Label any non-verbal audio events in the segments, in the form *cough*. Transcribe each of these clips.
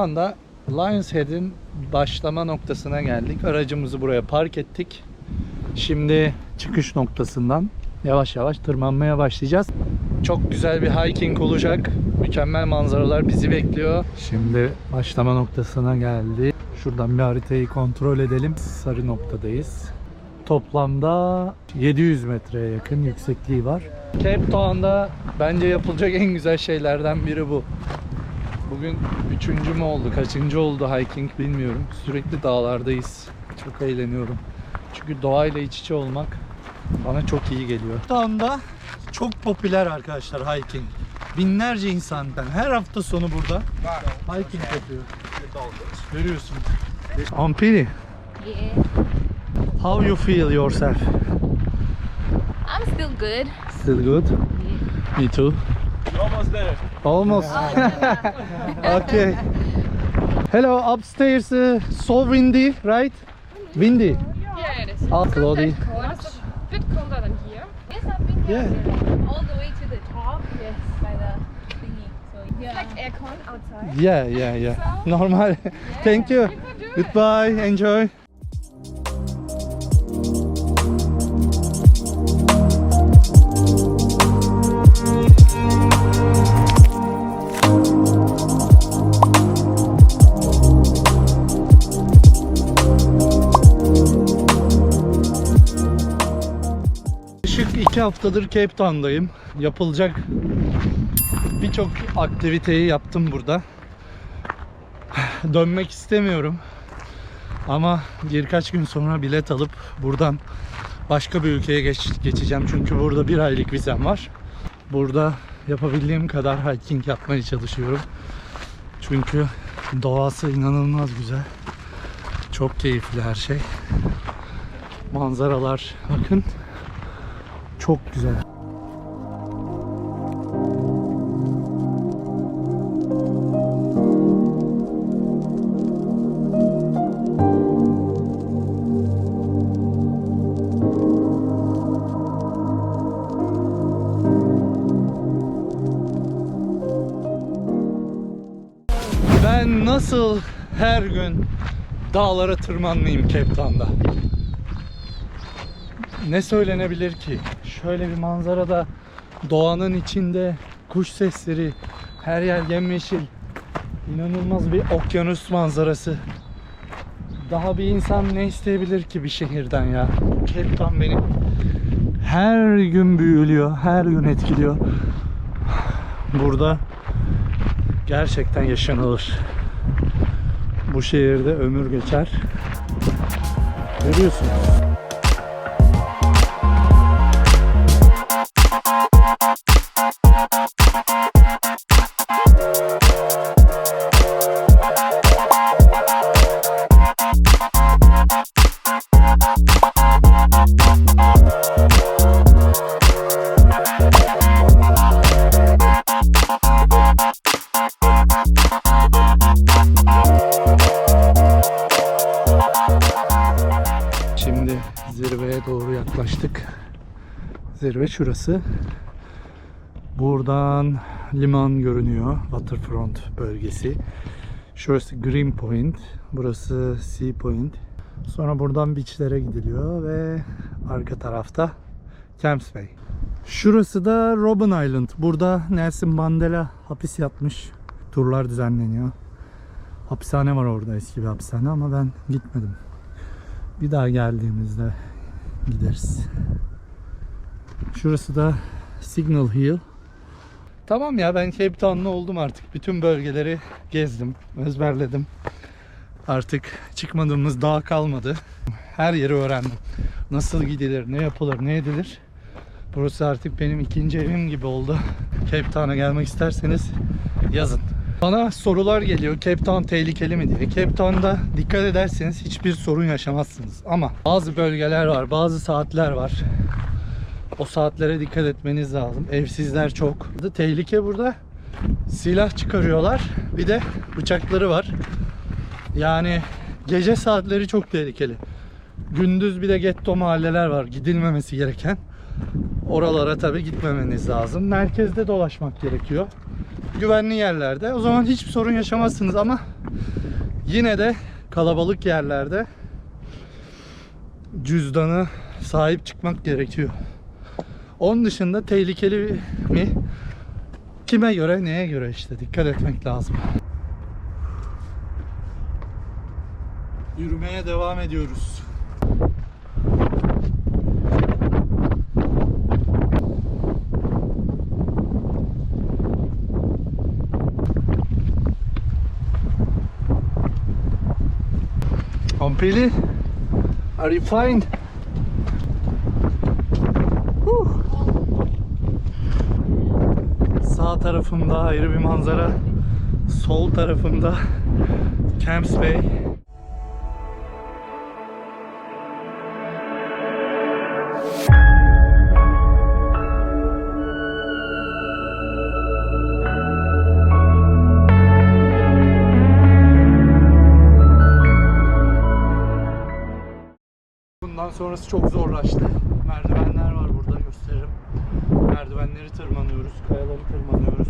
Anda Lions Head'in başlama noktasına geldik. Aracımızı buraya park ettik. Şimdi çıkış noktasından yavaş yavaş tırmanmaya başlayacağız. Çok güzel bir hiking olacak. Mükemmel manzaralar bizi bekliyor. Şimdi başlama noktasına geldi. Şuradan bir haritayı kontrol edelim. Sarı noktadayız. Toplamda 700 metreye yakın yüksekliği var. Cape Town'da bence yapılacak en güzel şeylerden biri bu. Bugün üçüncü mü oldu, kaçıncı oldu hiking bilmiyorum. Sürekli dağlardayız. Çok eğleniyorum. Çünkü doğayla iç içe olmak bana çok iyi geliyor. Town'da çok popüler arkadaşlar hiking. Binlerce insan her hafta sonu burada hiking yapıyor. Görüyorsun. Ampiri, Yeah. how you feel yourself? I'm still good. Still good? Me too. There. Almost. Oh, *laughs* yeah. okay. Hello, upstairs uh, so windy, right? Windy. Yeah, it is. It's cold. It's a bit colder than here. Yes, I've been Yeah. here all the way to the top. Yes, by the thingy. So It's yeah. like aircon outside. Yeah, yeah, yeah. Normal. *laughs* Thank you. You can do it. Goodbye. Enjoy. İki haftadır Cape Town'dayım. Yapılacak birçok aktiviteyi yaptım burada. Dönmek istemiyorum. Ama birkaç gün sonra bilet alıp buradan başka bir ülkeye geç- geçeceğim. Çünkü burada bir aylık vizem var. Burada yapabildiğim kadar hiking yapmaya çalışıyorum. Çünkü doğası inanılmaz güzel. Çok keyifli her şey. Manzaralar bakın. Çok güzel. Ben nasıl her gün dağlara tırmanmayayım Cape Town'da? Ne söylenebilir ki? Şöyle bir manzarada doğanın içinde kuş sesleri, her yer yemyeşil. İnanılmaz bir okyanus manzarası. Daha bir insan ne isteyebilir ki bir şehirden ya? Cape Town beni her gün büyülüyor, her gün etkiliyor. Burada gerçekten yaşanılır. Bu şehirde ömür geçer. Görüyorsunuz. Zirve şurası. Buradan liman görünüyor. Waterfront bölgesi. Şurası Green Point. Burası Sea Point. Sonra buradan beachlere gidiliyor ve arka tarafta Camps Bay. Şurası da Robben Island. Burada Nelson Mandela hapis yatmış. Turlar düzenleniyor. Hapishane var orada eski bir hapishane ama ben gitmedim. Bir daha geldiğimizde gideriz. Şurası da Signal Hill. Tamam ya ben Cape Town'lu oldum artık. Bütün bölgeleri gezdim, ezberledim. Artık çıkmadığımız dağ kalmadı. Her yeri öğrendim. Nasıl gidilir, ne yapılır, ne edilir. Burası artık benim ikinci evim gibi oldu. Cape Town'a gelmek isterseniz yazın. Bana sorular geliyor. Cape Town tehlikeli mi diye. Cape Town'da dikkat ederseniz hiçbir sorun yaşamazsınız. Ama bazı bölgeler var, bazı saatler var. O saatlere dikkat etmeniz lazım. Evsizler çok. Tehlike burada. Silah çıkarıyorlar. Bir de bıçakları var. Yani gece saatleri çok tehlikeli. Gündüz bir de getto mahalleler var. Gidilmemesi gereken. Oralara tabi gitmemeniz lazım. Merkezde dolaşmak gerekiyor. Güvenli yerlerde. O zaman hiçbir sorun yaşamazsınız ama Yine de kalabalık yerlerde cüzdanı sahip çıkmak gerekiyor. Onun dışında tehlikeli mi? Kime göre, neye göre işte dikkat etmek lazım. Yürümeye devam ediyoruz. Ampeli, are you fine? Sağ tarafımda ayrı bir manzara. Sol tarafımda Camps Bay. Bundan sonrası çok zorlaştı. Merdivenler. Merdivenleri tırmanıyoruz, kayaları tırmanıyoruz.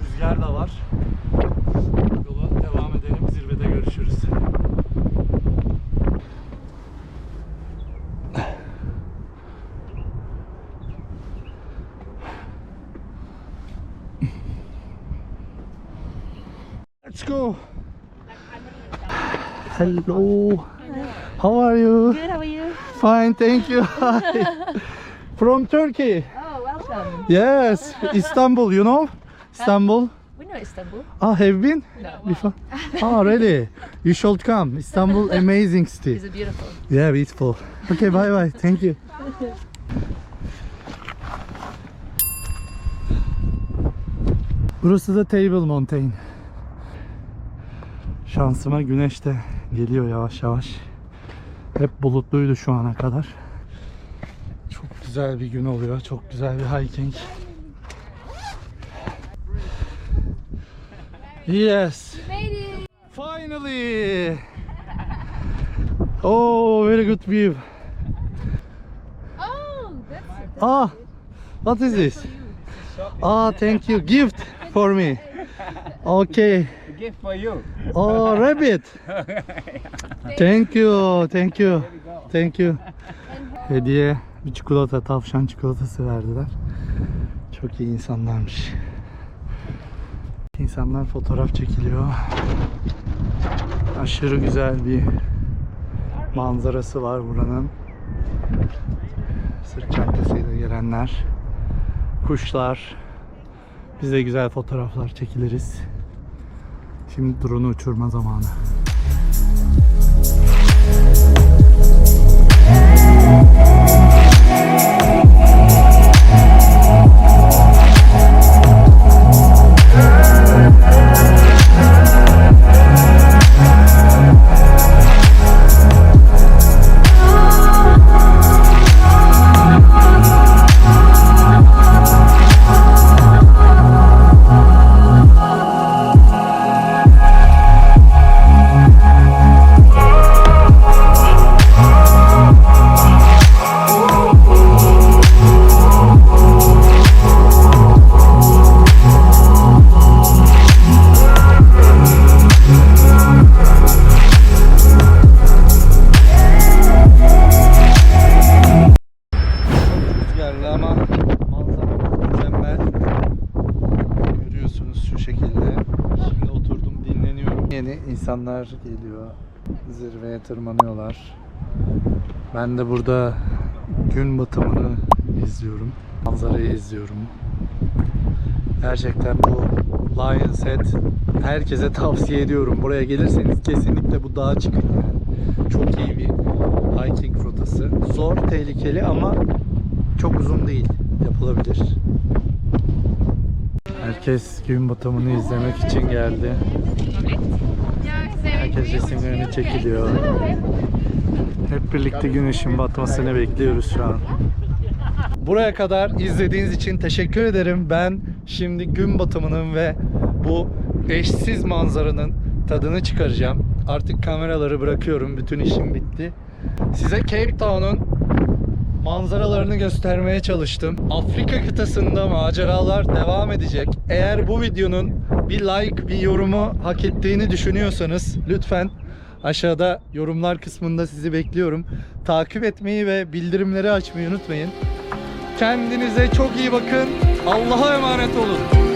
Rüzgar da var. Yola devam edelim, zirvede görüşürüz. Let's go. Hello. How are you? Good, how are you? Fine, thank you. *laughs* Hi. From Turkey. Welcome. Yes, Istanbul, you know? Istanbul. We know Istanbul. Ah, have been No. before? Ah, really? You should come. Istanbul, amazing city. Is it beautiful? Yeah, beautiful. Okay, bye bye. Thank you. Burası da Table Mountain. Şansıma güneş de geliyor yavaş yavaş. Hep bulutluydu şu ana kadar. Güzel bir gün oluyor. Çok güzel bir hiking. Yes. Finally. Oh, very good view. Oh, that's Ah, what is this? Ah, thank you. Gift for me. Okay. gift for you. Oh, rabbit. *laughs* Thank you. Thank you. Thank you. Hediye bir çikolata, tavşan çikolatası verdiler. Çok iyi insanlarmış. İnsanlar fotoğraf çekiliyor. Aşırı güzel bir manzarası var buranın. Sırt çantasıyla gelenler, kuşlar. Biz de güzel fotoğraflar çekiliriz. Şimdi drone'u uçurma zamanı. Música Yeni insanlar geliyor. Zirveye tırmanıyorlar. Ben de burada gün batımını izliyorum. Manzarayı izliyorum. Gerçekten bu Lions Head herkese tavsiye ediyorum. Buraya gelirseniz kesinlikle bu dağa çıkın yani. Çok iyi bir hiking rotası. Zor, tehlikeli ama çok uzun değil. Yapılabilir. Herkes gün batımını izlemek için geldi. Herkes resimlerini çekiliyor. Hep birlikte güneşin batmasını bekliyoruz şu an. Buraya kadar izlediğiniz için teşekkür ederim. Ben şimdi gün batımının ve bu eşsiz manzaranın tadını çıkaracağım. Artık kameraları bırakıyorum. Bütün işim bitti. Size Cape Town'un manzaralarını göstermeye çalıştım. Afrika kıtasında maceralar devam edecek. Eğer bu videonun bir like, bir yorumu hak ettiğini düşünüyorsanız lütfen aşağıda yorumlar kısmında sizi bekliyorum. Takip etmeyi ve bildirimleri açmayı unutmayın. Kendinize çok iyi bakın. Allah'a emanet olun.